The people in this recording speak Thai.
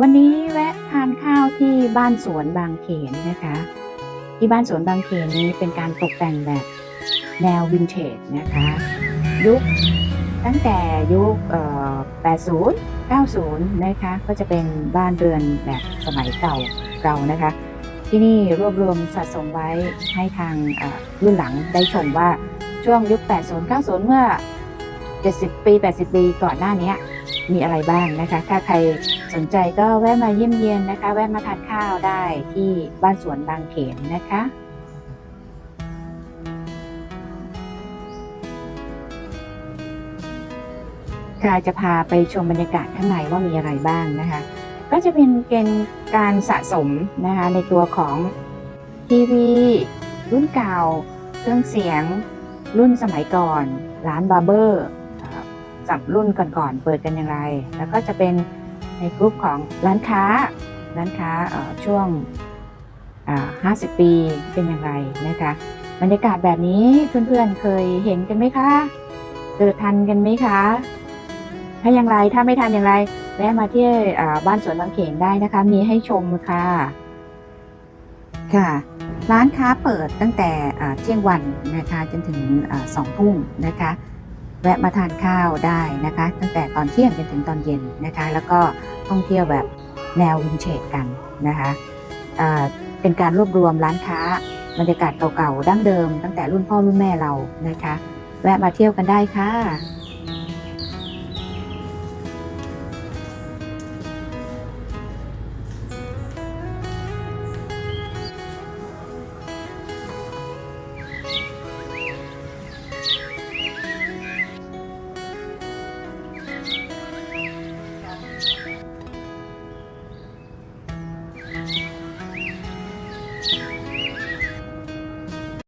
วันนี้แวะทานข้าวที่บ้านสวนบางเขนนะคะ ที่บ้านสวนบางเขนนี้เป็นการตกแต่งแบบแนววินเทจนะคะ ยุคตั้งแต่ยุคเอ่อ80 90 นะคะ ก็จะเป็นบ้านเรือนแบบสมัยเก่าเรานะคะ ที่นี่รวบรวมสะสมไว้ให้ทางรุ่นหลังได้ชมว่าช่วงยุค 80 90 เมื่อ 70 ปี 80 ปีก่อนหน้านี้ มีอะไรบ้างนะคะ ถ้าใครสนใจก็แวะมาเยี่ยมเยียนนะคะ แวะมาทานข้าวได้ที่บ้านสวนบางเขนนะคะค่ะจะพาไปชมบรรยากาศข้างในว่ามีอะไรบ้างนะคะ ก็จะเป็นเกณฑ์การสะสมนะคะในตัวของทีวี รุ่นเก่า เครื่องเสียง รุ่นสมัยก่อน ร้านบาร์เบอร์ อ่าสับรุ่นก่อนๆเปิดกันอย่างไร แล้วก็จะเป็นในกลุ่มของร้านค้า ร้านค้าช่วง 50 ปีเป็นอย่างไรนะคะบรรยากาศแบบนี้เพื่อนๆเคยเห็นกันไหมคะเกิดทันกันไหมคะ ถ้าอย่างไรถ้าไม่ทันอย่างไรแวะมาที่บ้านสวนบางเขนได้นะคะ มีให้ชมค่ะ ค่ะ ร้านค้าเปิดตั้งแต่เที่ยงวันนะคะจนถึงสองทุ่มนะคะ แวะมาทานข้าวได้นะคะ ตั้งแต่ตอนเที่ยงจนถึงตอนเย็นนะคะ แล้วก็ท่องเที่ยวแบบแนววินเทจกันนะคะเป็นการรวบรวมร้านค้าบรรยากาศเก่าๆดั้งเดิม ตั้งแต่รุ่นพ่อรุ่นแม่เรานะคะ แวะมาเที่ยวกันได้ค่ะ